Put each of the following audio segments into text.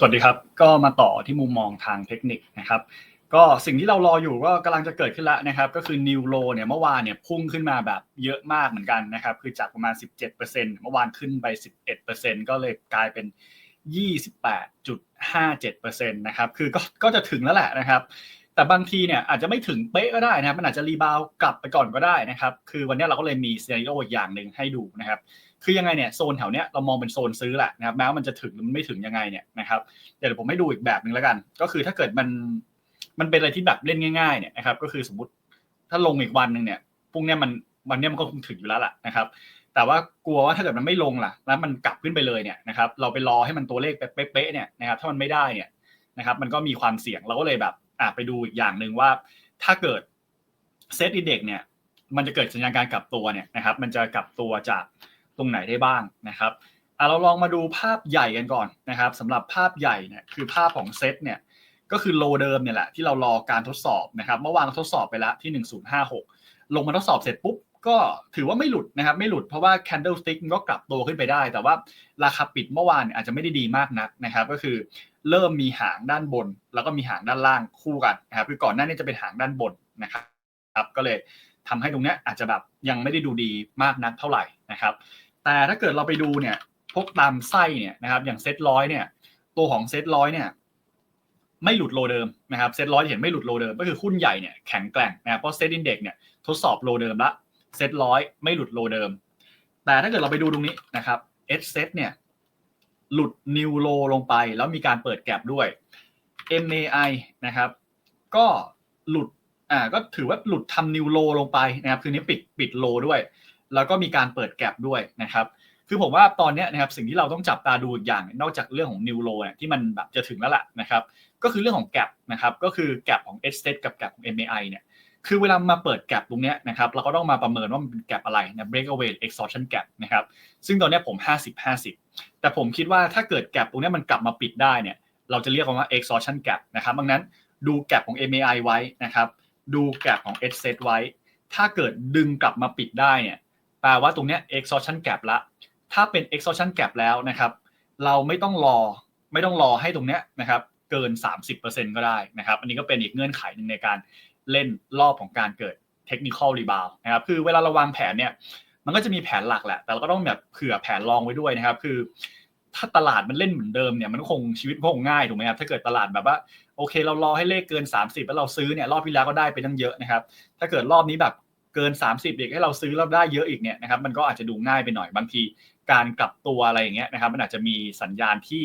สวัสดีครับ ก็มาต่อที่มุมมองทางเทคนิคนะครับ ก็สิ่งที่เรารออยู่ก็กำลังจะเกิดขึ้นแล้วนะครับ ก็คือนิวโรเนี่ยเมื่อวานเนี่ยพุ่งขึ้นมาแบบเยอะมากเหมือนกันนะครับ คือจากประมาณ 17%เมื่อวานขึ้นไป 11%ก็เลยกลายเป็น 28.57%นะครับ คือก็ก็จะถึงแล้วแหละนะครับ แต่บางทีเนี่ยอาจจะไม่ถึงเป๊ะก็ได้นะครับมันอาจจะรีบาวกลับไปก่อนก็ได้นะครับ คือวันนี้เราก็เลยมีซีนาริโออีกอย่างหนึ่งให้ดูนะครับ คือยังไงเนี่ยโซนแถวเนี้ยเรามองเป็นโซนซื้อแหละนะครับแม้ว่ามันจะถึงหรือมันไม่ถึงยังไงเนี่ยนะครับเดี๋ยวผมให้ดูอีกแบบหนึ่งแล้วกัน ก็คือถ้าเกิดมันมันเป็นอะไรที่แบบเล่นง่ายๆเนี่ยนะครับก็คือสมมติถ้าลงอีกวันหนึ่งเนี่ยพรุ่งนี้มันวันนี้มันก็คงถึงอยู่แล้วล่ะนะครับ แต่ว่ากลัวว่าถ้าเกิดมันไม่ลงล่ะ แล้วมันกลับขึ้นไปเลยเนี่ยนะครับเราไปรอให้มันตัวเลขเป๊ะๆเนี่ยนะครับถ้ามันไม่ได้เนี่ยนะครับมันก็มีความเสี่ยงเราก็เลยแบบอะไปดูอีกอย่างหนึ่งว่า ถ้าเกิดเซตอินเด็กเนี่ยมันจะเกิดสัญญาณการกลับตัวเนี่ยนะครับมันจะกลับตัวจาก ตรงไหนได้บ้างนะครับเราลองมาดูภาพใหญ่กันก่อนนะครับสำหรับภาพใหญ่เนี่ยคือภาพของเซตเนี่ยก็คือโลเดิมเนี่ยแหละที่เรารอการทดสอบนะครับเมื่อวานเราทดสอบไปแล้วที่ 1056 ลงมาทดสอบเสร็จปุ๊บก็ถือว่าไม่หลุดนะครับไม่หลุดเพราะว่า candlestick มันก็กลับตัวขึ้นไปได้ แต่ว่าราคาปิดเมื่อวานอาจจะไม่ได้ดีมากนักนะครับ ก็คือเริ่มมีหางด้านบน แล้วก็มีหางด้านล่างคู่กันนะครับคือก่อนหน้านี้จะเป็นหางด้านบนนะครับก็เลยทำให้ตรงนี้อาจจะแบบยังไม่ได้ดูดีมากนักเท่าไหร่นะครับ แต่ถ้าเกิดเราไปดูเนี่ยพวกตามไส้เนี่ยนะครับ อย่างเซตร้อยเนี่ย ตัวของเซตร้อยเนี่ยไม่หลุดโลเดิมนะครับเซตร้อยเห็นไม่หลุดโลเดิม ก็คือหุ้นใหญ่เนี่ยแข็งแกร่งนะครับเพราะเซตอินเด็กเนี่ยทดสอบโลเดิมละเซตร้อยไม่หลุดโลเดิม แต่ถ้าเกิดเราไปดูตรงนี้นะครับเอสเซตเนี่ยหลุดนิวโลลงไป แล้วมีการเปิดแก็บด้วย MAI นะครับ ก็หลุดอ่าก็ถือว่าหลุดทำนิวโลลงไปนะครับ คือนี้ปิดปิดโลด้วย แล้วก็มีการเปิดแก็บด้วยนะครับ คือผมว่าตอนนี้นะครับสิ่งที่เราต้องจับตาดูอีกอย่าง นอกจากเรื่องของนิวโลเนี่ยที่มันแบบจะถึงแล้วล่ะนะครับ ก็คือเรื่องของแก็บนะครับ ก็คือแก็บของ s อ t กับแก็บของ MAI เนี่ย คือเวลามาเปิดแก็บตรงนี้นะครับ เราก็ต้องมาประเมินว่ามันเป็นแก็บอะไรนะ breakaway exhaustion gap นะครับ ซึ่งตอนนี้ผม 50 50 แต่ผมคิดว่าถ้าเกิดแก็บตรงนี้มันกลับมาปิดได้เนี่ย เราจะเรียกว่า exhaustion gap นะครับ ดังนั้นดูแก็บของ MAI ไว้นะครับ ดูแก็บของ s อ t ไว้ ถ้าเกิดดึงกลับมาปิดได้เนี่ย แปลว่าตรงนี้ exhaustion gap ละ ถ้าเป็น exhaustion gap แล้วนะครับ เราไม่ต้องรอไม่ต้องรอให้ตรงเนี้ยนะครับ เกิน 30%ก็ได้นะครับ อันนี้ก็เป็นอีกเงื่อนไขหนึ่งในการเล่นรอบของการเกิด technical rebound นะครับ คือเวลาเราวางแผนเนี่ย มันก็จะมีแผนหลักแหละ แต่เราก็ต้องแบบเผื่อแผนรองไว้ด้วยนะครับ คือถ้าตลาดมันเล่นเหมือนเดิมเนี่ยมันคงชีวิตคงง่ายถูกไหมครับถ้าเกิดตลาดแบบว่าโอเค เรารอให้เลขเกิน 30 แล้วเราซื้อเนี่ยรอบที่แล้วก็ได้ไปตั้งเยอะนะครับ ถ้าเกิดรอบนี้แบบ เกิน 30เด็กให้เราซื้อแล้วได้เยอะอีกเนี่ยนะครับมันก็อาจจะดูง่ายไปหน่อยบางที การกลับตัวอะไรอย่างเงี้ยนะครับมันอาจจะมีสัญญาณที่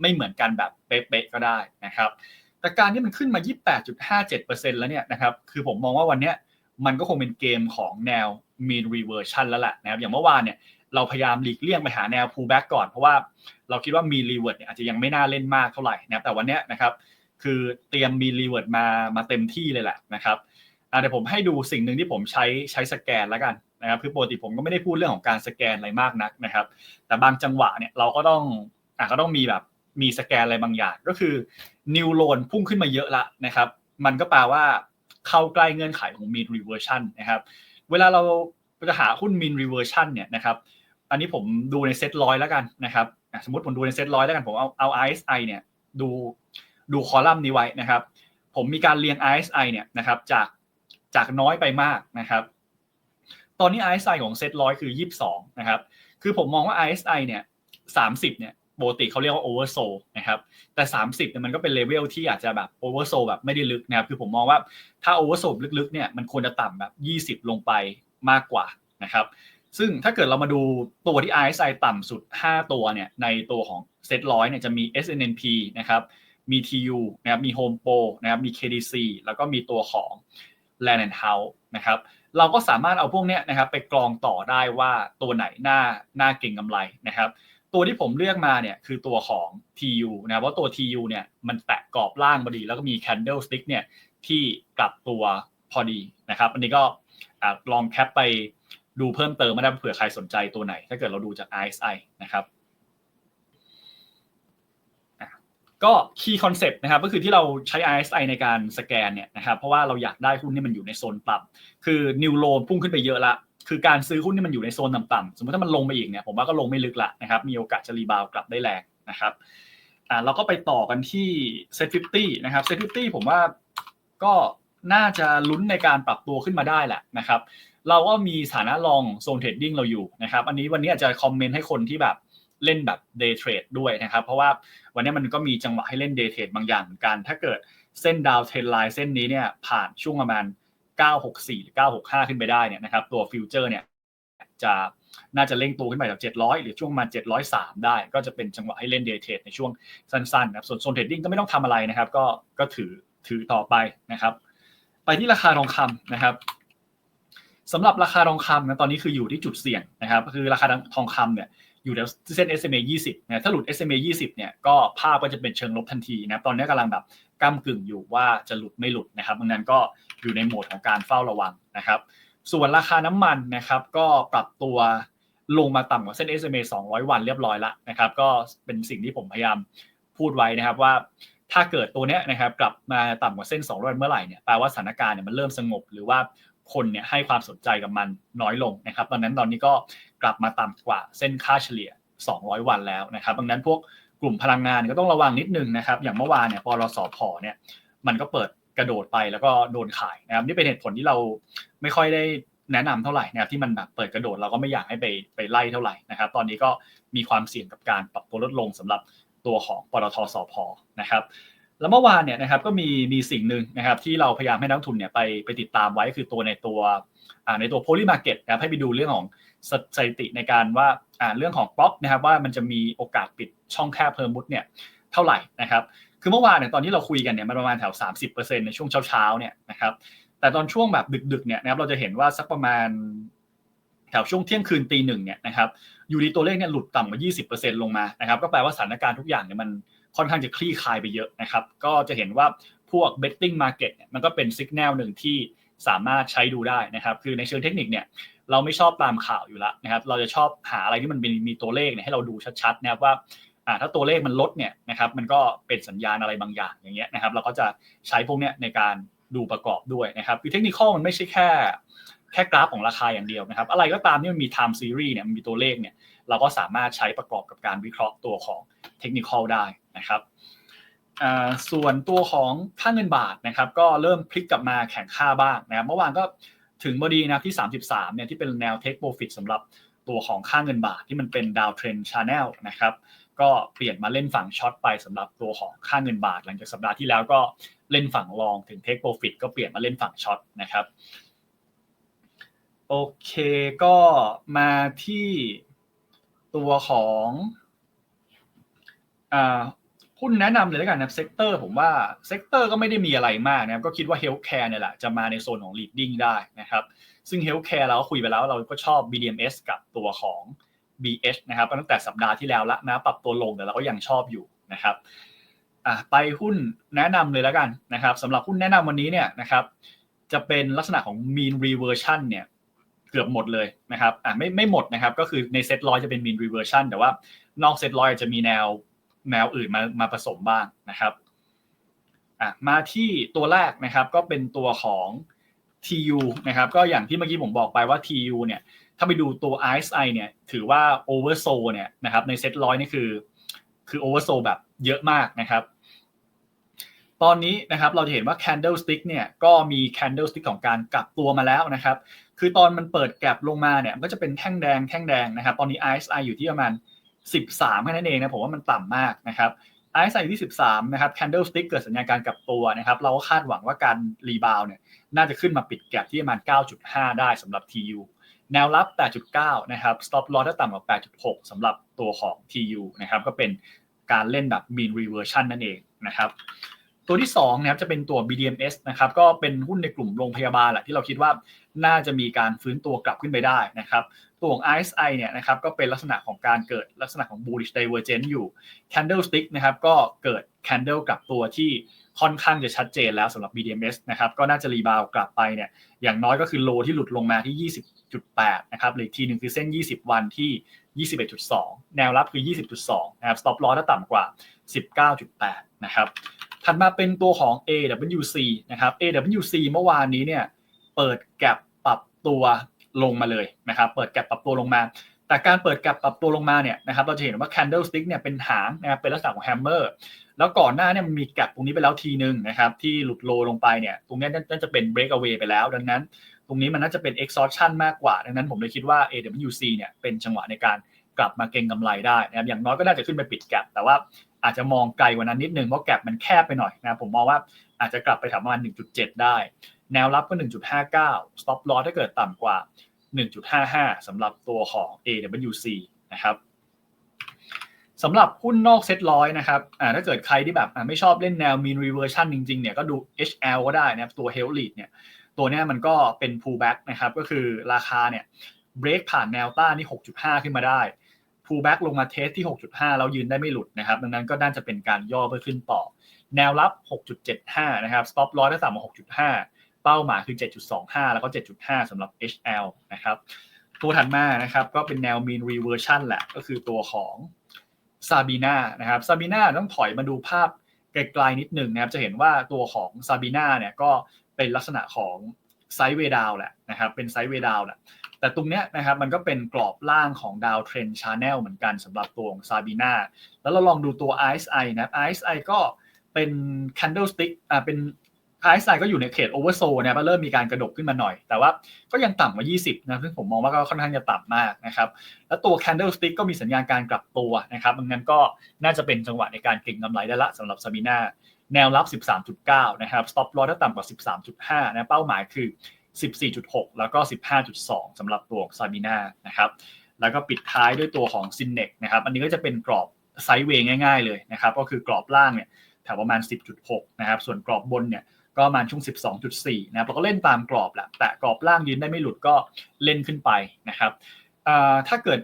ไม่เหมือนกันแบบเป๊ะๆก็ได้นะครับแต่การที่มันขึ้นมา 28.57%แล้วเนี่ยนะครับคือผมมองว่าวันเนี้ยมันก็คงเป็นเกมของแนว mean reversion แล้วแหละนะครับอย่างเมื่อวานเนี่ยเราพยายามหลีกเลี่ยงไปหาแนว pullback ก่อน เพราะว่าเราคิดว่า mean revert เนี่ยอาจจะยังไม่น่าเล่นมากเท่าไหร่นะแต่วันเนี้ยนะครับคือเตรียม mean revert มามาเต็มที่เลยแหละนะครับ เดี๋ยวผมให้ดูสิ่งหนึ่งที่ผมใช้ใช้สแกนแล้วกันนะครับคือปกติผมก็ไม่ได้พูดเรื่องของการสแกนอะไรมากนักนะครับ แต่บางจังหวะเนี่ยเราก็ต้องอะก็ต้องมีแบบมีสแกนอะไรบางอย่าง ก็คือนิวโลนพุ่งขึ้นมาเยอะละนะครับ มันก็แปลว่าเข้าใกล้เงื่อนไขของ mean reversion นะครับ เวลาเราจะหาหุ้น mean reversion เนี่ยนะครับ อันนี้ผมดูในเซ็ตร้อยแล้วกันนะครับ สมมติผมดูในเซ็ตร้อยแล้วกัน ผมเอาเอา RSI เนี่ยดูดูคอลัมน์นี้ไว้นะครับ ผมมีการเรียง RSI เนี่ยนะครับจาก จากน้อยไปมากนะครับ ตอนนี้ RSI ของเซ็ตร้อยคือ 22 นะครับ คือผมมองว่า RSI เนี่ย30 เนี่ยปกติเขาเรียกว่า oversold นะครับ แต่ 30เนี่ยมันก็เป็นเลเวลที่อาจจะแบบ oversold แบบไม่ได้ลึกนะครับ คือผมมองว่าถ้า oversold ลึกๆเนี่ยมันควรจะต่ำแบบ 20 ลงไปมากกว่านะครับ ซึ่งถ้าเกิดเรามาดูตัวที่ RSI ต่ำสุด 5 ตัวเนี่ยในตัวของเซ็ตร้อยเนี่ยจะมี SNNP นะครับมี TU นะครับมี Home Pro นะครับมี KDC แล้วก็มีตัวของ Land and House นะครับเราก็สามารถเอาพวกนี้นะครับไปกรองต่อได้ว่าตัวไหนหน้าหน้าเก่งกำไรนะครับ ตัวที่ผมเลือกมาเนี่ยคือตัวของ TU นะเพราะตัว TU เนี่ยมันแตะกรอบล่างพอดี แล้วก็มี candlestick เนี่ยที่กลับตัวพอดีนะครับ อันนี้ก็ลองแคปไปดูเพิ่มเติมมาได้เผื่อใครสนใจตัวไหน ถ้าเกิดเราดูจาก RSI นะครับ ก็ key concept นะครับก็คือที่เราใช้ RSI ในการสแกนเนี่ยนะครับเพราะว่าเราอยากได้หุ้นที่มันอยู่ในโซนต่ำคือนิวโลพุ่งขึ้นไปเยอะละคือการซื้อหุ้นที่มันอยู่ในโซนต่ำๆสมมติถ้ามันลงไปอีกเนี่ยผมว่าก็ลงไม่ลึกละนะครับมีโอกาสจะรีบาวกลับได้แรงนะครับอ่าเราก็ไปต่อกันที่ Set 50นะครับ Set 50ผมว่าก็น่าจะลุ้นในการปรับตัวขึ้นมาได้แหละนะครับเราก็มีสถานะลองโซนเทรดดิ้งเราอยู่นะครับอันนี้วันนี้อาจจะคอมเมนต์ให้คนที่แบบ เล่นแบบเดย์เทรดด้วยนะครับ เพราะว่าวันนี้มันก็มีจังหวะให้เล่นเดย์เทรดบางอย่างเหมือนกัน ถ้าเกิดเส้นดาวเทรนไลน์เส้นนี้เนี่ยผ่านช่วงประมาณ 964หรือ965 ขึ้นไปได้เนี่ยนะครับตัวฟิวเจอร์เนี่ยจะน่าจะเร่งตัวขึ้นไปจาก700 หรือช่วงประมาณ703 ได้ ก็จะเป็นจังหวะให้เล่นเดย์เทรดในช่วงสั้นๆนะครับส่วนโซนเทรดดิ้งก็ไม่ต้องทำอะไรนะครับ ก็ก็ถือถือต่อไปนะครับ ไปที่ราคาทองคำนะครับสำหรับราคาทองคำนะตอนนี้คืออยู่ที่จุดเสี่ยงนะครับ คือราคาทองคำเนี่ย อยู่ในเส้น SMA 20นะถ้าหลุด SMA 20เนี่ยก็ภาพก็จะเป็นเชิงลบทันทีนะตอนนี้กำลังแบบก้ากึ่งอยู่ว่าจะหลุดไม่หลุดนะครับดังนั้นก็อยู่ในโหมดของการเฝ้าระวังนะครับ ส่วนราคาน้ำมันนะครับก็ปรับตัวลงมาต่ำกว่าเส้น SMA 200 วันเรียบร้อยแล้วนะครับ ก็เป็นสิ่งที่ผมพยายามพูดไว้นะครับว่าถ้าเกิดตัวเนี้ยนะครับกลับมาต่ำกว่าเส้น200วันเมื่อไหร่เนี่ยแปลว่าสถานการณ์เนี่ยมันเริ่มสงบหรือว่าคนเนี่ยให้ความสนใจกับมันน้อยลงนะครับตอนนั้นตอนนี้ก็ กลับมาต่ำกว่าเส้นค่าเฉลี่ย 200 วันแล้วนะครับดังนั้นพวกกลุ่มพลังงานก็ต้องระวังนิดนึงนะครับ อย่างเมื่อวานเนี่ยพอรสอพอเนี่ยมันก็เปิดกระโดดไปแล้วก็โดนขายนะครับนี่เป็นเหตุผลที่เราไม่ค่อยได้แนะนำเท่าไหร่นะครับที่มันแบบเปิดกระโดดเราก็ไม่อยากให้ไปไปไล่เท่าไหร่นะครับ ตอนนี้ก็มีความเสี่ยงกับการปรับตัวลดลงสำหรับตัวของปตทสพนะครับแล้วเมื่อวานเนี่ยนะครับก็มีมีสิ่งหนึ่งนะครับที่เราพยายามให้นักทุนเนี่ยไปไปติดตามไว้คือตัวในตัวในตัวโพลีมาร์เก็ตนะครับให้ไปดูเรื่องของ สถิติในการว่าเรื่องของป๊อปนะครับว่ามันจะมีโอกาสปิดช่องแคบเพิ่มมุดเนี่ยเท่าไหร่นะครับคือเมื่อวานเนี่ยตอนที่เราคุยกันเนี่ยมันประมาณแถว 30%ในช่วงเช้าๆเนี่ยนะครับแต่ตอนช่วงแบบดึกๆเนี่ยนะครับเราจะเห็นว่าสักประมาณแถวช่วงเที่ยงคืนตีหนึ่งเนี่ยนะครับอยู่ดีตัวเลขเนี่ยหลุดต่ำกว่า 20%ลงมานะครับก็แปลว่าสถานการณ์ทุกอย่างเนี่ยมันค่อนข้างจะคลี่คลายไปเยอะนะครับก็จะเห็นว่าพวก betting market เนี่ยมันก็เป็นสัญญาณหนึ่งที่ สามารถใช้ดูได้นะครับ คือในเชิงเทคนิคเนี่ยเราไม่ชอบตามข่าวอยู่แล้วนะครับ เราจะชอบหาอะไรที่มันมีมีตัวเลขเนี่ยให้เราดูชัดๆนะครับว่าถ้าตัวเลขมันลดเนี่ยนะครับมันก็เป็นสัญญาณอะไรบางอย่างอย่างเงี้ยนะครับ เราก็จะใช้พวกเนี้ยในการดูประกอบด้วยนะครับคือเทคนิคมันไม่ใช่แค่แค่กราฟของราคาอย่างเดียวนะครับ อะไรก็ตามที่มันมี time series เนี่ยมันมีตัวเลขเนี่ยเราก็สามารถใช้ประกอบกับการวิเคราะห์ตัวของเทคนิคได้นะครับ ส่วนตัวของค่าเงินบาทนะครับ ก็เริ่มพลิกกลับมาแข่งค่าบ้างนะครับ เมื่อวานก็ถึงบดีนะที่ 33เนี่ยที่เป็นแนวเทคโปรฟิตสำหรับตัวของค่าเงินบาทที่มันเป็นดาวเทรนชาแนลนะครับ ก็เปลี่ยนมาเล่นฝั่งช็อตไปสำหรับตัวของค่าเงินบาท หลังจากสัปดาห์ที่แล้วก็เล่นฝั่งลองถึงเทคโปรฟิตก็เปลี่ยนมาเล่นฝั่งช็อตนะครับโอเคก็มาที่ตัวของอ่า หุ้นแนะนำเลยแล้วกันนะเซกเตอร์ผมว่าเซกเตอร์ก็ไม่ได้มีอะไรมากนะครับก็คิดว่าเฮลท์แคร์เนี่ยแหละจะมาในโซนของ leading ได้นะครับซึ่งเฮลท์แคร์เราก็คุยไปแล้วเราก็ชอบ BDMs กับตัวของ BH นะครับตั้งแต่สัปดาห์ที่แล้วละนะปรับตัวลงแต่เราก็ยังชอบอยู่นะครับอะไปหุ้นแนะนำเลยแล้วกันนะครับสำหรับหุ้นแนะนำวันนี้เนี่ยนะครับจะเป็นลักษณะของ mean reversion เนี่ยเกือบหมดเลยนะครับอะไม่ไม่หมดนะครับก็คือในเซ็ตร้อยจะเป็น mean reversion แต่ว่านอกเซ็ตร้อยจะมีแนว แนวอื่นมามาผสมบ้างนะครับอะมาที่ตัวแรกนะครับก็เป็นตัวของ TU นะครับก็อย่างที่เมื่อกี้ผมบอกไปว่า TU เนี่ยถ้าไปดูตัว RSI เนี่ยถือว่า oversold เนี่ยนะครับในเซ็ตร้อยนี่คือคือ oversold แบบเยอะมากนะครับตอนนี้นะครับเราจะเห็นว่า candlestick เนี่ยก็มี candlestick ของการกลับตัวมาแล้วนะครับ คือตอนมันเปิดแกลบลงมาเนี่ยก็จะเป็นแท่งแดงแท่งแดงนะครับ ตอนนี้ RSI อยู่ที่ประมาณ 13แค่นั้นเองนะผมว่ามันต่ำมากนะครับ RSI ที่ 13 นะครับ candlestick เกิดสัญญาณการกลับตัวนะครับ เราก็คาดหวังว่าการรีบาวเนี่ยน่าจะขึ้นมาปิดแกลบที่ประมาณ 9.5 ได้สำหรับ TU แนวรับ 8.9 นะครับ stop loss ถ้าต่ำกว่า 8.6สำหรับตัวของ TU นะครับ ก็เป็นการเล่นแบบ mean reversion นั่นเองนะครับ ตัวที่2นะครับจะเป็นตัว BDMs นะครับก็เป็นหุ้นในกลุ่มโรงพยาบาลแหละที่เราคิดว่าน่าจะมีการฟื้นตัวกลับขึ้นไปได้นะครับตัวของ RSI เนี่ยนะครับก็เป็นลักษณะของการเกิดลักษณะของ bullish divergence อยู่ candlestick นะครับก็เกิด candle กลับตัวที่ค่อนข้างจะชัดเจนแล้วสำหรับ BDMs นะครับก็น่าจะรีบาวกลับไปเนี่ยอย่างน้อยก็คือโลที่หลุดลงมาที่ 20.8 นะครับหรือทีหนึ่งคือเส้น 20 วันที่ 21.2 แนวรับคือ 20.2 นะครับ stop loss ถ้าต่ำกว่า 19.8 นะครับ ถัดมาเป็นตัวของ AWC นะครับ AWC เมื่อวานนี้เนี่ยเปิดแกลบปรับตัวลงมาเลยนะครับ เปิดแกลบปรับตัวลงมา แต่การเปิดแกลบปรับตัวลงมาเนี่ยนะครับ เราจะเห็นว่า candlestick เนี่ยเป็นหางนะครับ เป็นลักษณะของ hammer แล้วก่อนหน้าเนี่ยมันมีแกลบตรงนี้ไปแล้วทีนึงนะครับ ที่หลุดโลลงไปเนี่ย ตรงนี้น่าจะเป็น break away ไปแล้ว ดังนั้น ตรงนี้มันน่าจะเป็น exhaustion มากกว่า ดังนั้นผมเลยคิดว่า AWC เนี่ยเป็นจังหวะในการกลับมาเก็งกำไรได้นะครับ อย่างน้อยก็น่าจะขึ้นไปปิดแกลบแต่ว่า อาจจะมองไกลกว่านั้นนิดนึงเพราะแกลบมันแคบไปหน่อยนะผมมองว่าอาจจะกลับไปแถวประมาณ 1.7 ได้ แนวรับก็ 1.59 stop loss ถ้าเกิดต่ำกว่า 1.55สำหรับตัวของ AWC นะครับสำหรับหุ้นนอกเซ็ตร้อยนะครับถ้าเกิดใครที่แบบไม่ชอบเล่นแนว mean reversion จริงๆเนี่ยก็ดู HL ก็ได้นะครับตัว h e l Lead เนี่ยตัวนี้มันก็เป็น pullback นะครับก็คือราคาเนี่ย break ผ่านแนวต้านที่ 6.5 ขึ้นมาได้ pullback ลงมาเทสที่ 6.5 แล้วยืนได้ไม่หลุดนะครับ ดังนั้นก็น่าจะเป็นการย่อเพื่อขึ้นต่อ แนวรับ 6.75 นะครับ stop loss ถ้าต่ำกว่า6.5 เป้าหมายคือ 7.25 แล้วก็ 7.5 สำหรับ HL นะครับ ตัวถัดมานะครับก็เป็นแนว mean reversion แหละ ก็คือตัวของซาบีนานะครับซาบีนาต้องถอยมาดูภาพไกลๆนิดหนึ่งนะครับ จะเห็นว่าตัวของซาบีนาเนี่ยก็เป็นลักษณะของไซด์เวดาวแหละนะครับ เป็นไซด์เวดาวแหละ แต่ตรงเนี้ยนะครับมันก็เป็นกรอบล่างของดาวเทรนชาแนลเหมือนกันสำหรับตัวของซาบีนาแล้วเราลองดูตัว RSI นะ RSI ก็เป็น candlestick อ่าเป็น RSI ก็อยู่ในเขต oversold นะเริ่มมีการกระดกขึ้นมาหน่อย แต่ว่าก็ยังต่ำกว่า 20 นะซึ่งผมมองว่าก็ค่อนข้างจะต่ำมากนะครับ แล้วตัว candlestick ก็มีสัญญาณการกลับตัวนะครับดังนั้นก็น่าจะเป็นจังหวะในการเก็งกำไรได้ละสำหรับซาบีนาแนวรับ 13.9 นะครับ stop loss ถ้าต่ำกว่า 13.5 นะ เป้าหมายคือ 14.6 แล้วก็ 15.2สำหรับตัวซาบีนานะครับแล้วก็ปิดท้ายด้วยตัวของซินเนกนะครับอันนี้ก็จะเป็นกรอบไซด์เวย์ง่ายๆเลยนะครับก็คือกรอบล่างเนี่ยแถวประมาณ 10.6 นะครับ ส่วนกรอบบนเนี่ยก็ประมาณช่วง 12.4 นะครับเราก็เล่นตามกรอบแหละแต่กรอบล่างยืนได้ไม่หลุดก็เล่นขึ้นไปนะครับถ้าเกิด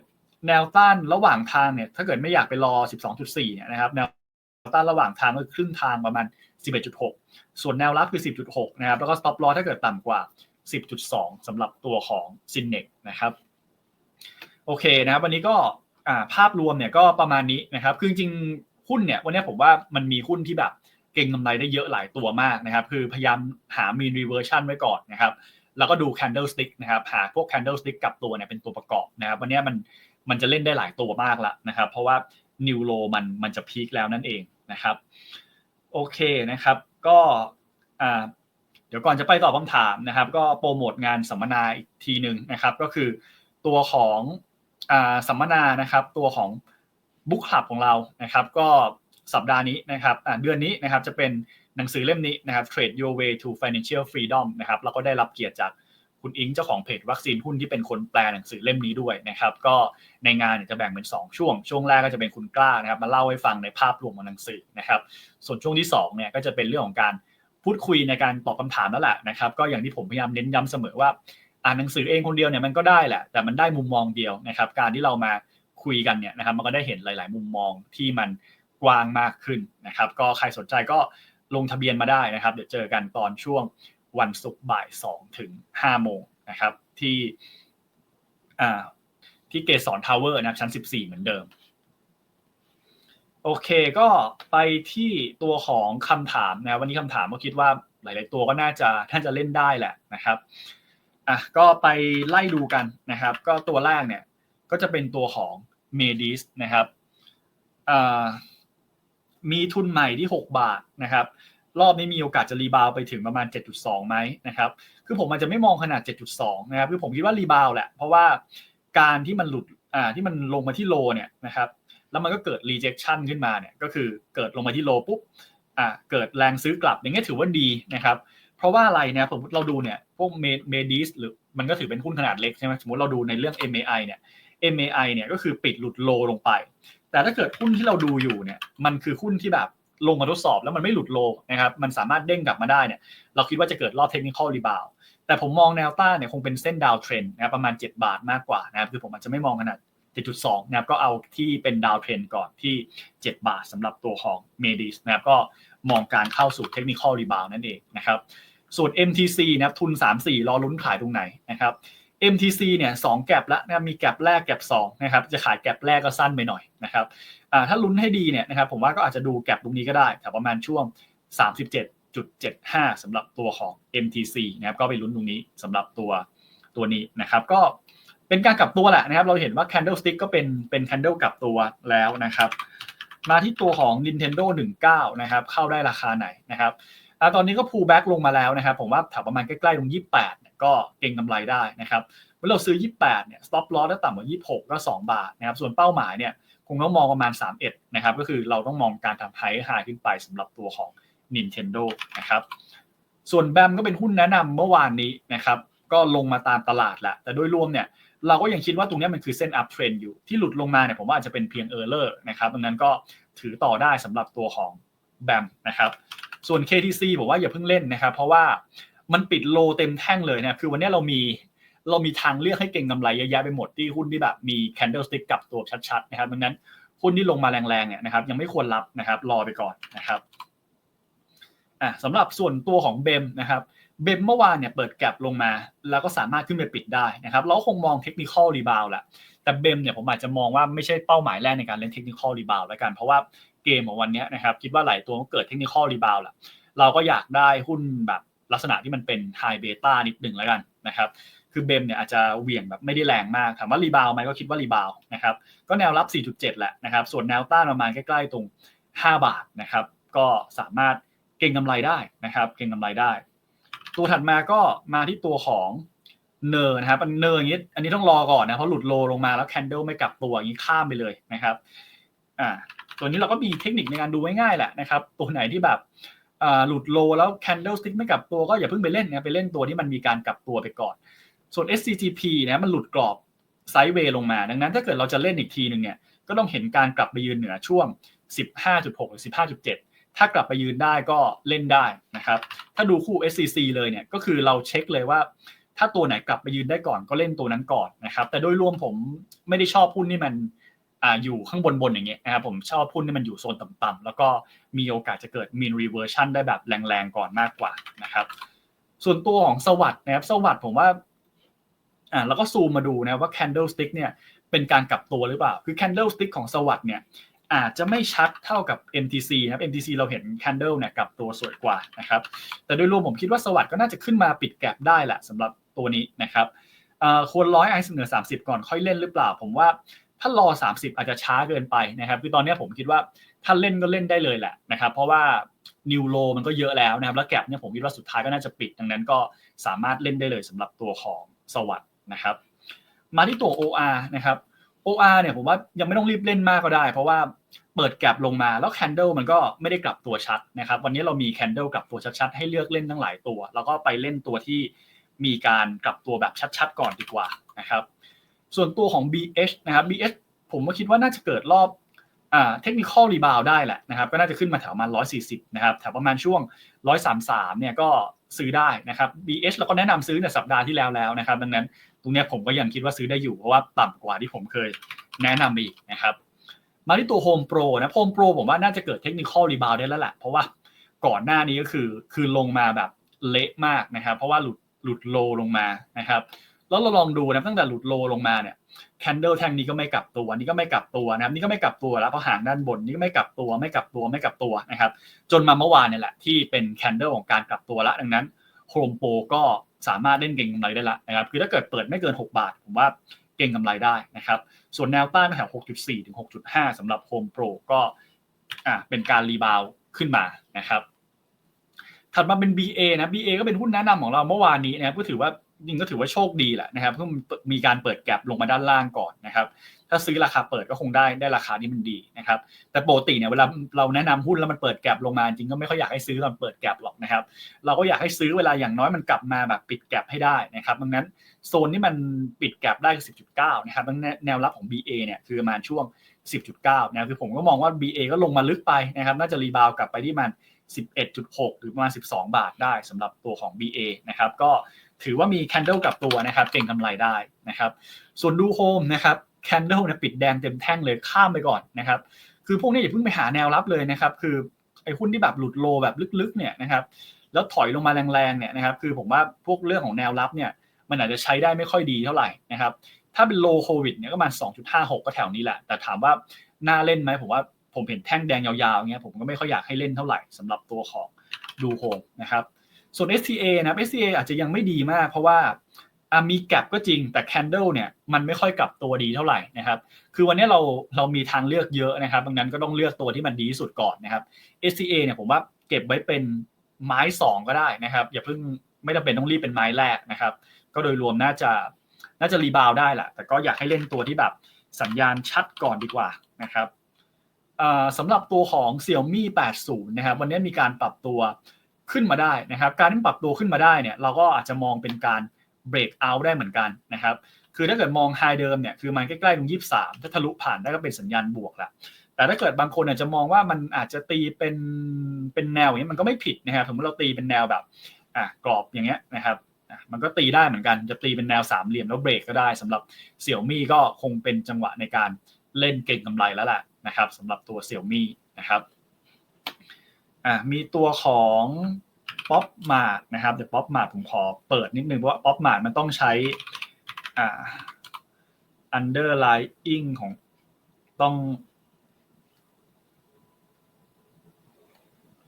แนวต้านระหว่างทางเนี่ยถ้าเกิดไม่อยากไปรอ 12.4 เนี่ยนะครับแนวต้านระหว่างทางก็ครึ่งทางประมาณ 11.6 ส่วนแนวรับคือ 10.6 นะครับแล้วก็ stop loss ถ้าเกิดต่ำกว่า 10.2สำหรับตัวของ s y n n e x นะครับโอเคนะครับวันนี้ก็ภาพรวมเนี่ยก็ประมาณนี้นะครับคือจริงหุ้นเนี่ยวันนี้ผมว่ามันมีหุ้นที่แบบเก่งกำไรได้เยอะหลายตัวมากนะครับ คือพยายามหา mean reversion ไว้ก่อนนะครับ แล้วก็ดู candlestick นะครับ หาพวก candlestick กับตัวเนี่ยเป็นตัวประกอบนะครับ วันนี้มันมันจะเล่นได้หลายตัวมากละนะครับ เพราะว่า new low มันมันจะพีคแล้วนั่นเองนะครับ โอเคนะครับ ก็อ่า เดี๋ยวก่อนจะไปตอบคำถามนะครับ ก็โปรโมทงานสัมมนาอีกทีหนึ่งนะครับ ก็คือตัวของสัมมนานะครับ ตัวของบุ๊กคลับของเรานะครับ ก็สัปดาห์นี้นะครับเดือนนี้นะครับจะเป็นหนังสือเล่มนี้นะครับ Trade Your Way to Financial Freedom นะครับแล้วก็ได้รับเกียรติจากคุณอิงเจ้าของเพจวัคซีนหุ้นที่เป็นคนแปลหนังสือเล่มนี้ด้วยนะครับ ก็ในงานจะแบ่งเป็น 2 ช่วง ช่วงแรกก็จะเป็นคุณกล้านะครับ มาเล่าให้ฟังในภาพรวมของหนังสือนะครับ ส่วนช่วงที่2เนี่ยก็จะเป็นเรื่องของการ พูดคุยในการตอบคาถามนั่นแหละนะครับ ก็อย่างที่ผมพยายามเน้นย้ำเสมอว่าอ่านหนังสือเองคนเดียวเนี่ยมันก็ได้แหละ แต่มันได้มุมมองเดียวนะครับ การที่เรามาคุยกันเนี่ยนะครับ มันก็ได้เห็นหลาย ๆ มุมมองที่มันกว้างมากขึ้นนะครับ ก็ใครสนใจก็ลงทะเบียนมาได้นะครับ เดี๋ยวเจอกันตอนช่วงวันศุกร์บ่าย2ถึง5โมงนะครับที่อ่าที่เกสรทาวเวอร์นะครับชั้น 14 เหมือนเดิม โอเคก็ไปที่ตัวของคำถามนะวันนี้คำถามก็คิดว่าหลาย ๆ ตัวก็น่าจะน่าจะเล่นได้แหละนะครับอะก็ไปไล่ดูกันนะครับ ก็ตัวแรกเนี่ยก็จะเป็นตัวของเมดิสนะครับอ่ามีทุนใหม่ที่ 6 บาทนะครับ รอบนี้มีโอกาสจะรีบาวไปถึงประมาณ 7.2ไหมนะครับ คือผมอาจจะไม่มองขนาด 7.2 นะครับ คือผมคิดว่ารีบาวแหละ เพราะว่าการที่มันหลุดอ่าที่มันลงมาที่โลเนี่ยนะครับ แล้วมันก็เกิด rejection ขึ้นมาเนี่ยก็คือเกิดลงมาที่โลปุ๊บอ่าเกิดแรงซื้อกลับอย่างเงี้ยถือว่าดีนะครับ เพราะว่าอะไรเนี่ยสมมติเราดูเนี่ยพวกเมดิสหรือมันก็ถือเป็นหุ้นขนาดเล็กใช่ไหมสมมติเราดูในเรื่อง MAI เนี่ย MAI เนี่ยก็คือปิดหลุดโลลงไป แต่ถ้าเกิดหุ้นที่เราดูอยู่เนี่ยมันคือหุ้นที่แบบลงมาทดสอบแล้วมันไม่หลุดโลนะครับมันสามารถเด้งกลับมาได้เนี่ยเราคิดว่าจะเกิดรอบเทคนิคอลรีบาวแต่ผมมองแนวต้านเนี่ยคงเป็นเส้นดาวเทรนนะครับประมาณ 7 บาทมากกว่านะครับคือผมอาจจะไม่มองขนาด 7.2นะครับก็เอาที่เป็นดาวเทรนก่อนที่ 7 บาทสำหรับตัวของเมดิสนะครับก็มองการเข้าสู่เทคนิคอลรีบาวนั่นเองนะครับส่วน MTC นะครับทุน 3-4 รอลุ้นขายตรงไหนนะครับ MTC เนี่ยสองแกลบแล้วนะมีแกลบแรกแกลบสองนะครับจะขายแกลบแรกก็สั้นไปหน่อยนะครับถ้าลุ้นให้ดีเนี่ยนะครับผมว่าก็อาจจะดูแกลบตรงนี้ก็ได้แต่ประมาณช่วง 37.75สำหรับตัวของ MTC นะครับก็ไปลุ้นตรงนี้สำหรับตัวตัวนี้นะครับก็ เป็นการกลับตัวแหละนะครับ เราเห็นว่า candlestick ก็เป็นเป็น candle กลับตัวแล้วนะครับ มาที่ตัวของ Nintendo 19 นะครับ เข้าได้ราคาไหนนะครับอตอนนี้ก็ pull back ลงมาแล้วนะครับ ผมว่าแถวประมาณใกล้ๆตรง28 ก็เก็งกำไรได้นะครับเมื่อเราซื้อ 28 เนี่ย stop loss ถ้าต่ำกว่า 26 ก็ 2 บาทนะครับ ส่วนเป้าหมายเนี่ยคงต้องมองประมาณ 31 นะครับ ก็คือเราต้องมองการทำไฮไฮขึ้นไปสำหรับตัวของ Nintendo นะครับ ส่วนแบมก็เป็นหุ้นแนะนำเมื่อวานนี้นะครับ ก็ลงมาตามตลาดแหละแต่โดยรวมเนี่ยเราก็ยังคิดว่าตรงนี้มันคือเส้น up trend อยู่ที่หลุดลงมาเนี่ยผมว่าอาจจะเป็นเพียง error นะครับดังนั้นก็ถือต่อได้สำหรับตัวของแบมนะครับส่วน KTC บอกว่าอย่าเพิ่งเล่นนะครับ เพราะว่ามันปิดโลเต็มแท่งเลยนะคือวันนี้เรามีเรามีทางเลือกให้เก่งกำไรเยอะแยะไปหมดที่หุ้นที่แบบมี candlestick กับตัวชัดๆนะครับดังนั้นหุ้นที่ลงมาแรงๆเนี่ยนะครับยังไม่ควรรับนะครับรอไปก่อนนะครับอะสำหรับส่วนตัวของเบมนะครับ เบมเมื่อวานเนี่ยเปิดแกลบลงมา แล้วก็สามารถขึ้นไปปิดได้นะครับ เราคงมองเทคนิคอลรีบาวแหละแต่เบมเนี่ยผมอาจจะมองว่าไม่ใช่เป้าหมายแรกในการเล่นเทคนิคอลรีบาวแล้วกัน เพราะว่าเกมของวันนี้นะครับคิดว่าหลายตัวก็เกิดเทคนิคอลรีบาวแหละเราก็อยากได้หุ้นแบบลักษณะที่มันเป็นไฮเบต้านิดหนึ่งแล้วกันนะครับคือเบมเนี่ยอาจจะเหวี่ยงแบบไม่ได้แรงมากถามว่ารีบาวไหมก็คิดว่ารีบาวนะครับก็แนวรับ 4.7 แหละนะครับส่วนแนวต้านประมาณใกล้ๆตรง 5 บาทนะครับก็สามารถเก็งกำไรได้นะครับเก็งกำไรได้ ตัวถัดมาก็มาที่ตัวของเนอร์นะครับเนอร์อย่างนี้ อันนี้ต้องรอก่อนนะเพราะหลุดโลลงมาแล้วแคนเดลไม่กลับตัวอย่างนี้ข้ามไปเลยนะครับอ่าตัวนี้เราก็มีเทคนิคในการดูง่ายๆแหละนะครับ ตัวไหนที่แบบอ่าหลุดโลแล้วแคนเดลสติ๊กไม่กลับตัวก็อย่าเพิ่งไปเล่นนะไปเล่นตัวที่มันมีการกลับตัวไปก่อน ส่วน SCGP นะมันหลุดกรอบไซด์เวย์ลงมา ดังนั้นถ้าเกิดเราจะเล่นอีกทีหนึ่งเนี่ยก็ต้องเห็นการกลับไปยืนเหนือช่วง 15.6หรือ15.7 ถ้ากลับไปยืนได้ก็เล่นได้นะครับ ถ้าดูคู่ SCC เลยเนี่ยก็คือเราเช็คเลยว่าถ้าตัวไหนกลับไปยืนได้ก่อนก็เล่นตัวนั้นก่อนนะครับ แต่โดยรวมผมไม่ได้ชอบหุ้นที่มันอ่าอยู่ข้างบนๆอย่างเงี้ยนะครับผมชอบหุ้นที่มันอยู่โซนต่ำๆแล้วก็มีโอกาสจะเกิด mean reversion ได้แบบแรงๆก่อนมากกว่านะครับ ส่วนตัวของสวัสด์นะครับสวัสด์ผมว่าอ่าแล้วก็ซูมมาดูนะว่า candlestick เนี่ยเป็นการกลับตัวหรือเปล่า คือ candlestick ของสวัสด์เนี่ย อาจจะไม่ชัดเท่ากับ MTC ครับ MTC เราเห็น candle เนี่ยกับตัวสวยกว่านะครับ แต่โดยรวมผมคิดว่าสวัสด์ก็น่าจะขึ้นมาปิดแกลบได้แหละสำหรับตัวนี้นะครับควรร้อยไอซ์เหนือ 30 ก่อนค่อยเล่นหรือเปล่า ผมว่าถ้ารอ 30 อาจจะช้าเกินไปนะครับคือตอนนี้ผมคิดว่าถ้าเล่นก็เล่นได้เลยแหละนะครับ เพราะว่านิวโลมันก็เยอะแล้วนะครับ แล้วแกลบเนี่ยผมคิดว่าสุดท้ายก็น่าจะปิด ดังนั้นก็สามารถเล่นได้เลยสำหรับตัวของสวัสด์นะครับ มาที่ตัว OR นะครับ OR เนี่ยผมว่ายังไม่ต้องรีบเล่นมากก็ได้ เพราะว่า เปิดแกลบลงมาแล้ว Candle มันก็ไม่ได้กลับตัวชัดนะครับ วันนี้เรามี Candle กลับตัวชัดๆ ให้เลือกเล่นทั้งหลายตัว แล้วก็ไปเล่นตัวที่มีการกลับตัวแบบชัดๆ ก่อนดีกว่านะครับ ส่วนตัวของ BH นะครับ BH ผมก็คิดว่าน่าจะเกิดรอบเทคนิคอลรีบาวได้แหละนะครับก็น่าจะขึ้นมาแถวประมาณ 140 นะครับแถวประมาณช่วง 133 เนี่ยก็ซื้อได้นะครับ BH เราก็แนะนำซื้อในสัปดาห์ที่แล้วแล้วนะครับ ดังนั้นตรงนี้ผมก็ยังคิดว่าซื้อได้อยู่เพราะว่าต่ำกว่าที่ผมเคยแนะนำอีกนะครับ มาที่ตัว Home Pro นะ Home Pro ผมว่าน่าจะเกิดเทคนิคอลรีบาวได้แล้วแหละ เพราะว่าก่อนหน้านี้ก็คือคือลงมาแบบเละมากนะครับ เพราะว่าหลุดหลุดโลลงมานะครับ แล้วเราลองดูนะตั้งแต่หลุดโลลงมาเนี่ยแคนเดิลแท่งนี้ก็ไม่กลับตัวนี่ก็ไม่กลับตัวนะครับนี่ก็ไม่กลับตัวแล้วเพราะหางด้านบนนี่ก็ไม่กลับตัวไม่กลับตัวไม่กลับตัวนะครับ จนมาเมื่อวานเนี่ยแหละที่เป็นแคนเดิลของการกลับตัวละดังนั้นโฮมโปรก็สามารถเล่นเก่งกำไรได้ละนะครับคือถ้าเกิดเปิดไม่เกิน 6 บาท ผมว่า เก่งกำไรได้นะครับ ส่วนแนวต้านแถว 6.4 ถึง 6.5 สำหรับ Home Pro ก็อ่าเป็นการรีบาวขึ้นมานะครับ ถัดมาเป็น BA นะ BA ก็เป็นหุ้นแนะนำของเราเมื่อวานนี้นะครับก็ถือว่าจริงก็ถือว่าโชคดีแหละนะครับเพิ่งมีการเปิดแกลบลงมาด้านล่างก่อนนะครับ ถ้าซื้อราคาเปิดก็คงได้ได้ราคาที่มันดีนะครับ แต่ปกติเนี่ยเวลาเราแนะนำหุ้นแล้วมันเปิดแกลบลงมาจริงก็ไม่ค่อยอยากให้ซื้อตอนเปิดแกลบหรอกนะครับ เราก็อยากให้ซื้อเวลาอย่างน้อยมันกลับมาแบบปิดแกลบให้ได้นะครับดังนั้นโซนที่มันปิดแกลบได้คือ10.9นะครับแนวรับของ BA เนี่ยคือประมาณช่วง 10.9นะคือผมก็มองว่า BA ก็ลงมาลึกไปนะครับ น่าจะรีบาวกลับไปที่มัน11.6 หรือประมาณ 12 บาทได้สำหรับตัวของ BA นะครับก็ถือว่ามีแคนเดิลกับตัวนะครับ เก่งกำไรได้นะครับ ส่วนดูโฮมนะครับ แคนเดิลเนี่ยปิดแดงเต็มแท่งเลยข้ามไปก่อนนะครับ คือพวกนี้อย่าเพิ่งไปหาแนวรับเลยนะครับ คือไอ้หุ้นที่แบบหลุดโลแบบลึกๆเนี่ยนะครับ แล้วถอยลงมาแรงๆเนี่ยนะครับ คือผมว่าพวกเรื่องของแนวรับเนี่ย มันอาจจะใช้ได้ไม่ค่อยดีเท่าไหร่นะครับ ถ้าเป็นโลโควิดเนี่ยก็ประมาณ2.56 ก็แถวนี้แหละ แต่ถามว่าน่าเล่นไหมผมว่าผมเห็นแท่งแดงยาวๆเงี้ยผมก็ไม่ค่อยอยากให้เล่นเท่าไหร่สำหรับตัวของดูโฮมนะครับ ส่วน STA นะ STA อาจจะยังไม่ดีมาก เพราะว่า มีแกลบก็จริงแต่ Candle เนี่ยมันไม่ค่อยกลับตัวดีเท่าไหร่นะครับคือวันนี้เราเรามีทางเลือกเยอะนะครับดังนั้นก็ต้องเลือกตัวที่มันดีที่สุดก่อนนะครับ SCA เนี่ยผมว่าเก็บไว้เป็นไม้สองก็ได้นะครับ อย่าเพิ่งไม่จำเป็นต้องรีบเป็นไม้แรกนะครับ ก็โดยรวมน่าจะน่าจะรีบาวได้แหละแต่ก็อยากให้เล่นตัวที่แบบสัญญาณชัดก่อนดีกว่านะครับสำหรับตัวของ Xiaomi 80 นะครับ วันนี้มีการปรับตัวขึ้นมาได้นะครับ การที่ปรับตัวขึ้นมาได้เนี่ยเราก็อาจจะมองเป็นการ เบรกเอาได้เหมือนกันนะครับ คือถ้าเกิดมองไฮเดิมเนี่ยคือมันใกล้ๆตรง23ถ้าทะลุผ่านได้ก็เป็นสัญญาณบวกแหละแต่ถ้าเกิดบางคนอาจจะมองว่ามันอาจจะตีเป็นเป็นแนวอย่างนี้มันก็ไม่ผิดนะครับสมมติเราตีเป็นแนวแบบอะกรอบอย่างเงี้ยนะครับมันก็ตีได้เหมือนกันจะตีเป็นแนวสามเหลี่ยมแล้วเบรกก็ได้สำหรับเสี่ยวมี่ก็คงเป็นจังหวะในการเล่นเก่งกำไรแล้วแหละนะครับสำหรับตัวเสี่ยวมี่นะครับอ่ามีตัวของ ป๊อปมาร์นะครับเดี๋ยวป๊อปมาร์ผมขอเปิดนิดนึงเพราะว่าป๊อปมาร์มันต้องใช้อ่า underlying ของต้อง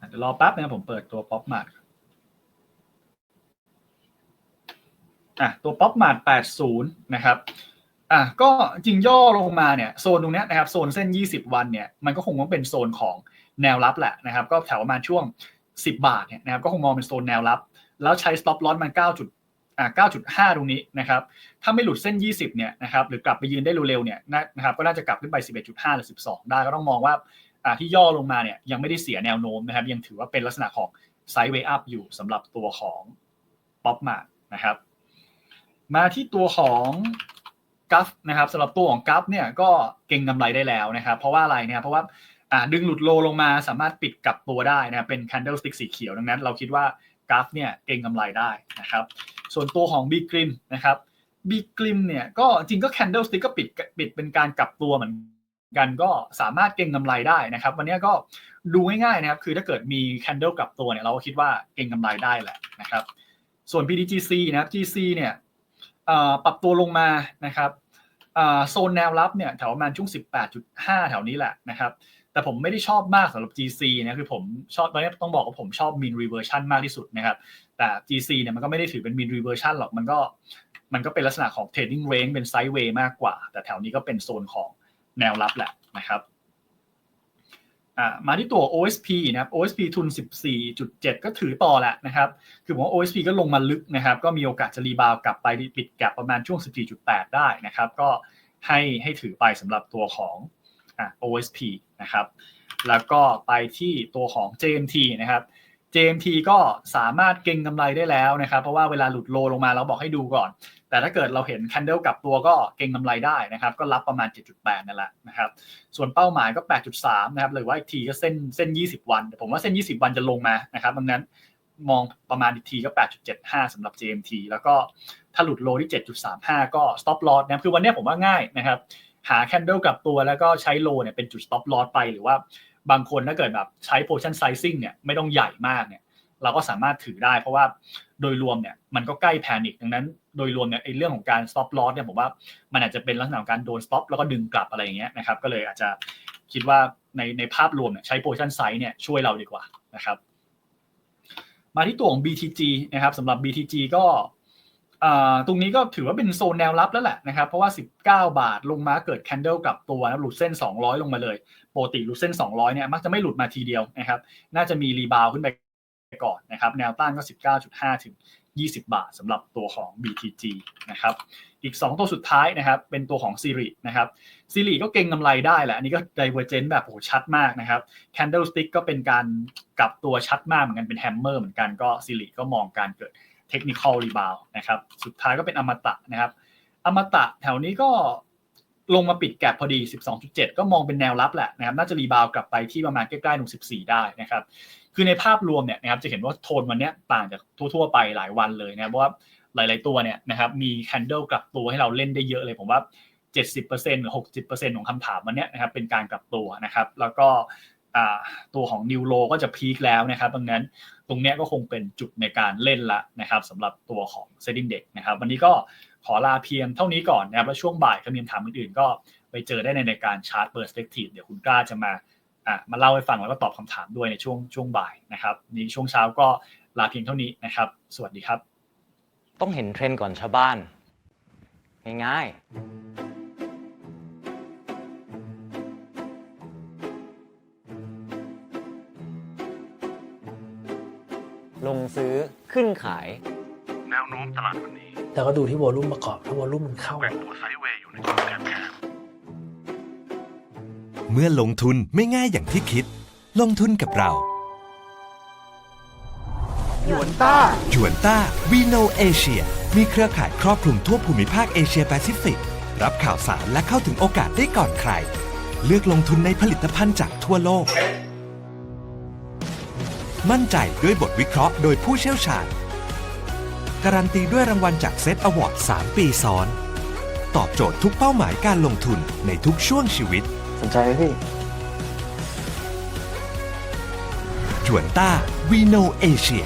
เดี๋ยวรอแป๊บนะผมเปิดตัวป๊อปมาร์อะตัวป๊อปมาร์80 นะครับอะก็จริงย่อลงมาเนี่ยโซนตรงนี้นะครับโซนเส้น 20 วันเนี่ยมันก็คงต้องเป็นโซนของแนวรับแหละนะครับ ก็แถวประมาณช่วง 10 บาทเนี่ยนะครับก็คงมองเป็นโซนแนวรับ แล้วใช้ stop loss มัน9จุดอ่า9.5 ตรงนี้นะครับถ้าไม่หลุดเส้น 20เนี่ยนะครับหรือกลับไปยืนได้เร็วๆเนี่ยนะครับก็น่าจะกลับขึ้นไป 11.5 หรือ 12 ได้ก็ต้องมองว่าอ่าที่ย่อลงมาเนี่ยยังไม่ได้เสียแนวโน้มนะครับยังถือว่าเป็นลักษณะของไซด์เวย์อัพอยู่สำหรับตัวของป๊อปมานะครับมาที่ตัวของกัฟนะครับสำหรับตัวของกัฟเนี่ยก็เก่งกำไรได้แล้วนะครับเพราะว่าอะไรเนี่ยเพราะว่า ดึงหลุดโลลงมาสามารถปิดกลับตัวได้นะเป็น candlestick สีเขียวดังนั้น เราคิดว่ากราฟเนี่ยเก่งกำไรได้นะครับ ส่วนตัวของ b ีกริมนะครับ b ีกริมเนี่ยก็จริงก็ candlestick ก็ปิดปิดเป็นการกลับตัวเหมือนกันก็สามารถเก่งกำไรได้นะครับ วันนี้ก็ดูง่ายๆนะครับ คือถ้าเกิดมี candle กลับตัวเนี่ยเราก็คิดว่าเก่งกำไรได้แหละนะครับ ส่วน PDGC นะครับ GC เนี่ยปรับตัวลงมานะครับโซนแนวรับเนี่ยแถวประมาณช่วง 18.5 แถวนี้แหละนะครับ แต่ผมไม่ได้ชอบมากสำหรับ GC นะคือผมชอบตอนนี้ต้องบอกว่าผมชอบ mean reversion มากที่สุดนะครับ แต่ GC เนี่ยมันก็ไม่ได้ถือเป็น mean reversion หรอกมันก็มันก็เป็นลักษณะของ trading range เป็น sideway มากกว่า แต่แถวนี้ก็เป็นโซนของแนวรับแหละนะครับมาที่ตัว OSP นะครับ OSP ทุน 14.7 ก็ถือต่อแหละนะครับ คือผมว่า OSP ก็ลงมาลึกนะครับ ก็มีโอกาสจะรีบาวกลับไปปิดแกลบประมาณช่วง 14.8 ได้นะครับ ก็ให้ให้ถือไปสำหรับตัวของ OSP นะครับ แล้วก็ไปที่ตัวของ JMT นะครับ JMT ก็สามารถเก็งกำไรได้แล้วนะครับ เพราะว่าเวลาหลุดโลลงมาเราบอกให้ดูก่อน แต่ถ้าเกิดเราเห็น candle กับตัวก็เก็งกำไรได้นะครับ ก็รับประมาณ 7.8 นั่นแหละนะครับ ส่วนเป้าหมายก็ 8.3 นะครับ หรือว่าอีกทีก็เส้นเส้น 20 วัน ผมว่าเส้น 20 วันจะลงมานะครับดังนั้นมองประมาณอีกทีก็ 8.75สำหรับ JMT แล้วก็ถ้าหลุดโลที่ 7.35 ก็ stop loss นะ คือวันนี้ผมว่าง่ายนะครับ หา candle กับตัวแล้วก็ใช้โลเนี่ยเป็นจุด stop loss ไปหรือว่าบางคนถ้าเกิดแบบใช้ portion sizing เนี่ยไม่ต้องใหญ่มากเนี่ยเราก็สามารถถือได้ เพราะว่าโดยรวมเนี่ยมันก็ใกล้แพนิคดังนั้น โดยรวมเนี่ยไอ้เรื่องของการ stop loss เนี่ยผมว่ามันอาจจะเป็นลักษณะของการโดน stop แล้วก็ดึงกลับอะไรอย่างเงี้ยนะครับก็เลยอาจจะคิดว่าในในภาพรวมเนี่ยใช้ portion size เนี่ยช่วยเราดีกว่านะครับมาที่ตัวของ BTG นะครับสำหรับ BTG ก็ ตรงนี้ก็ถือว่าเป็นโซนแนวรับแล้วแหละนะครับ เพราะว่า 19 บาทลงมาเกิดแคนเดิลกลับตัวนะหลุดเส้น 200 ลงมาเลยปกติหลุดเส้น 200 เนี่ยมักจะไม่หลุดมาทีเดียวนะครับ น่าจะมีรีบาวขึ้นไปก่อนนะครับ แนวต้านก็ 19.5 ถึง 20 บาทสำหรับตัวของ BTG นะครับ อีก 2 ตัวสุดท้ายนะครับ เป็นตัวของ Siri นะครับ Siri ก็เก่งกำไรได้แหละ อันนี้ก็ Divergent แบบโหชัดมากนะครับ Candlestick ก็เป็นการกลับตัวชัดมากเหมือนกันเป็นแฮมเมอร์เหมือนกันก็ Siri ก็มองการเกิด เทคนิคอลรีบาวนะครับ สุดท้ายก็เป็นอมตะนะครับ อมตะแถวนี้ก็ลงมาปิดแกลบพอดี 12.7 ก็มองเป็นแนวรับแหละนะครับ น่าจะรีบาวกลับไปที่ประมาณใกล้ๆตรง14 ได้นะครับ คือในภาพรวมเนี่ยนะครับ จะเห็นว่าโทนวันนี้ต่างจากทั่วๆไปหลายวันเลยนะเพราะว่าหลาย ๆตัวเนี่ยนะครับมีแคนเดิลกลับตัวให้เราเล่นได้เยอะเลย ผมว่า 70%หรือ 60%ของคำถามวันนี้นะครับเป็นการกลับตัวนะครับ แล้วก็ ตัวของนิวโลก็จะพีคแล้วนะครับดังนั้นตรงนี้ก็คงเป็นจุดในการเล่นละนะครับสำหรับตัวของ setting deck นะครับ วันนี้ก็ขอลาเพียงเท่านี้ก่อนนะครับแล้วช่วงบ่ายถ้ามีคำถามอื่นๆ ก็ไปเจอได้ในรายการชาร์ตเ e อร์สเปกทีฟเดี๋ยวคุณกล้าจะมาอ่ามาเล่าให้ฟังแล้วก็ตอบคำถามด้วยในช่วงช่วงบ่ายนะครับนี้ช่วงเช้าก็ลาเพียงเท่านี้นะครับ สวัสดีครับ ต้องเห็นเทรนด์ก่อนชาวบ้าน ง่ายๆ ลงซื้อขึ้นขาย แนวโน้มตลาดวันนี้แล้วก็ดูที่วอลลุ่มประกอบ ถ้าวอลลุ่มมันเข้า แกว่งตัวไซด์เวย์อยู่ในกรอบแคบเมื่อลงทุนไม่ง่ายอย่างที่คิด ลงทุนกับเราหยวนต้าหยวนต้าวีโนเอเชียมีเครือข่ายครอบคลุมทั่วภูมิภาคเอเชียแปซิฟิก รับข่าวสารและเข้าถึงโอกาสได้ก่อนใคร เลือกลงทุนในผลิตภัณฑ์จากทั่วโลก มั่นใจด้วยบทวิเคราะห์โดยผู้เชี่ยวชาญ การันตีด้วยรางวัลจากเซตอวอร์ด 3 ปีซ้อน ตอบโจทย์ทุกเป้าหมายการลงทุนในทุกช่วงชีวิต สนใจไหมพี่หยวนต้าวีโนเอเชีย